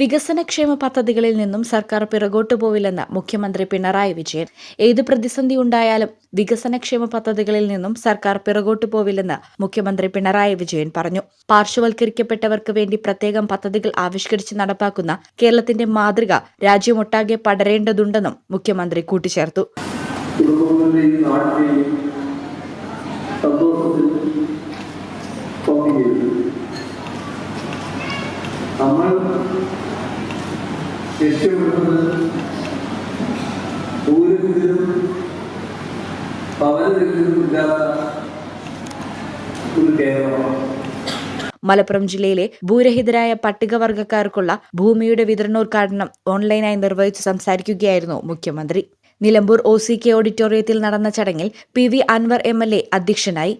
വികസനക്ഷേമ പദ്ധതികളിൽ നിന്നും സർക്കാർ പിറകോട്ടു പോവില്ലെന്ന് മുഖ്യമന്ത്രി പിണറായി വിജയൻ. ഏത് പ്രതിസന്ധി ഉണ്ടായാലും വികസനക്ഷേമ പദ്ധതികളിൽ നിന്നും സർക്കാർ പിറകോട്ടു പോവില്ലെന്ന് മുഖ്യമന്ത്രി പിണറായി വിജയൻ പറഞ്ഞു. പാർശ്വവൽക്കരിക്കപ്പെട്ടവർക്ക് വേണ്ടി പ്രത്യേകം പദ്ധതികൾ ആവിഷ്കരിച്ച് നടപ്പാക്കുന്ന കേരളത്തിന്റെ മാതൃക രാജ്യമൊട്ടാകെ പടരേണ്ടതുണ്ടെന്നും മുഖ്യമന്ത്രി കൂട്ടിച്ചേർത്തു. നമ്മൾ ഇല്ലാത്ത ഒരു കേരളമാണ് മലപ്പുറം ജില്ലയിലെ ഭൂരഹിതരായ പട്ടികവർഗക്കാർക്കുള്ള ഭൂമിയുടെ വിതരണോദ്ഘാടനം ഓൺലൈനായി നിർവഹിച്ചു സംസാരിക്കുകയായിരുന്നു മുഖ്യമന്ത്രി. നിലമ്പൂർ ഒ സി കെ ഓഡിറ്റോറിയത്തിൽ നടന്ന ചടങ്ങിൽ P V Anvar M L A അധ്യക്ഷനായി.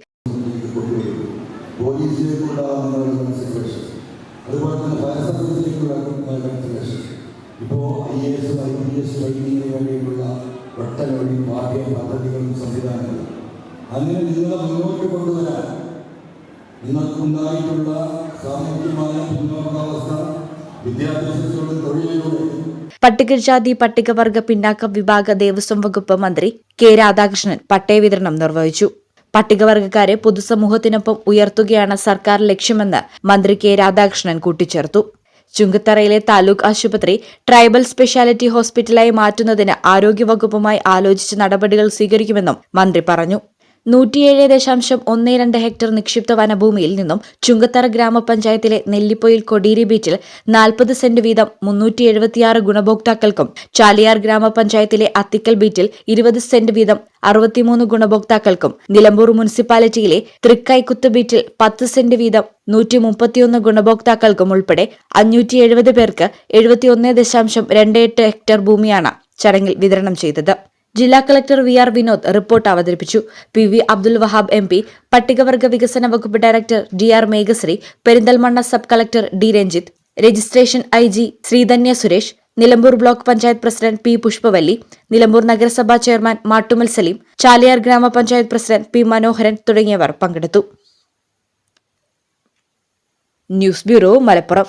അതുപോലെ തന്നെ ഫയർ സർവീസിലേക്കുള്ള ഇപ്പോൾ I A S I P S ട്രെയിനിങ്ങിന് വേണ്ടിയിട്ടുള്ള ഒട്ടനവധി പാഠ്യ പദ്ധതികളും സംവിധാനങ്ങളും. അങ്ങനെ നിങ്ങളെ മുന്നോട്ട് കൊണ്ടുവരാൻ നിങ്ങൾക്കുണ്ടായിട്ടുള്ള സാമൂഹ്യമായ പിന്നോക്കാവസ്ഥ വിദ്യാഭ്യാസത്തിലൂടെ തൊഴിലിലൂടെ. പട്ടികജാതി പട്ടികവർഗ പിന്നാക്ക വിഭാഗ ദേവസ്വം വകുപ്പ് മന്ത്രി കെ രാധാകൃഷ്ണൻ പട്ടയ വിതരണം നിർവഹിച്ചു. പട്ടികവർഗക്കാരെ പൊതുസമൂഹത്തിനൊപ്പം ഉയർത്തുകയാണ് സർക്കാർ ലക്ഷ്യമെന്ന് മന്ത്രി കെ രാധാകൃഷ്ണൻ കൂട്ടിച്ചേർത്തു. ചുങ്കത്തറയിലെ താലൂക്ക് ആശുപത്രി ട്രൈബൽ സ്പെഷ്യാലിറ്റി ഹോസ്പിറ്റലായി മാറ്റുന്നതിന് ആരോഗ്യവകുപ്പുമായി ആലോചിച്ച് നടപടികൾ സ്വീകരിക്കുമെന്നും മന്ത്രി പറഞ്ഞു നൂറ്റിയേഴ് ദശാംശം ഒന്ന് രണ്ട് ഹെക്ടർ നിക്ഷിപ്ത വനഭൂമിയിൽ നിന്നും ചുങ്കത്തറ ഗ്രാമപഞ്ചായത്തിലെ നെല്ലിപ്പൊയിൽ കൊടീരി ബീച്ചിൽ നാൽപ്പത് സെന്റ് വീതം മുന്നൂറ്റി എഴുപത്തിയാറ് ഗുണഭോക്താക്കൾക്കും ചാലിയാർ ഗ്രാമപഞ്ചായത്തിലെ അത്തിക്കൽ ബീറ്റിൽ ഇരുപത് സെന്റ് വീതം അറുപത്തിമൂന്ന് ഗുണഭോക്താക്കൾക്കും നിലമ്പൂർ മുനിസിപ്പാലിറ്റിയിലെ തൃക്കൈക്കുത്ത് ബീറ്റിൽ പത്ത് സെന്റ് വീതം നൂറ്റി മുപ്പത്തിയൊന്ന് ഗുണഭോക്താക്കൾക്കും ഉൾപ്പെടെ അഞ്ഞൂറ്റി എഴുപത് പേർക്ക് എഴുപത്തിയൊന്ന് ദശാംശം രണ്ട് എട്ട് ഹെക്ടർ ഭൂമിയാണ് ചടങ്ങിൽ വിതരണം ചെയ്തത്. ജില്ലാ collector V R Vinod report അവതരിപ്പിച്ചു. P V Abdul Wahab M P പട്ടികവർഗ വികസന വകുപ്പ് director D R Meghashree Perinthalmanna sub collector D Ranjith registration I G Sreedhanya Suresh Nilambur block panchayat president P Pushpavalli Nilambur നഗരസഭാ chairman Mattumal Saleem Chaliyar ഗ്രാമപഞ്ചായത്ത് president P Manoharan തുടങ്ങിയവർ പങ്കെടുത്തു. News bureau Malappuram.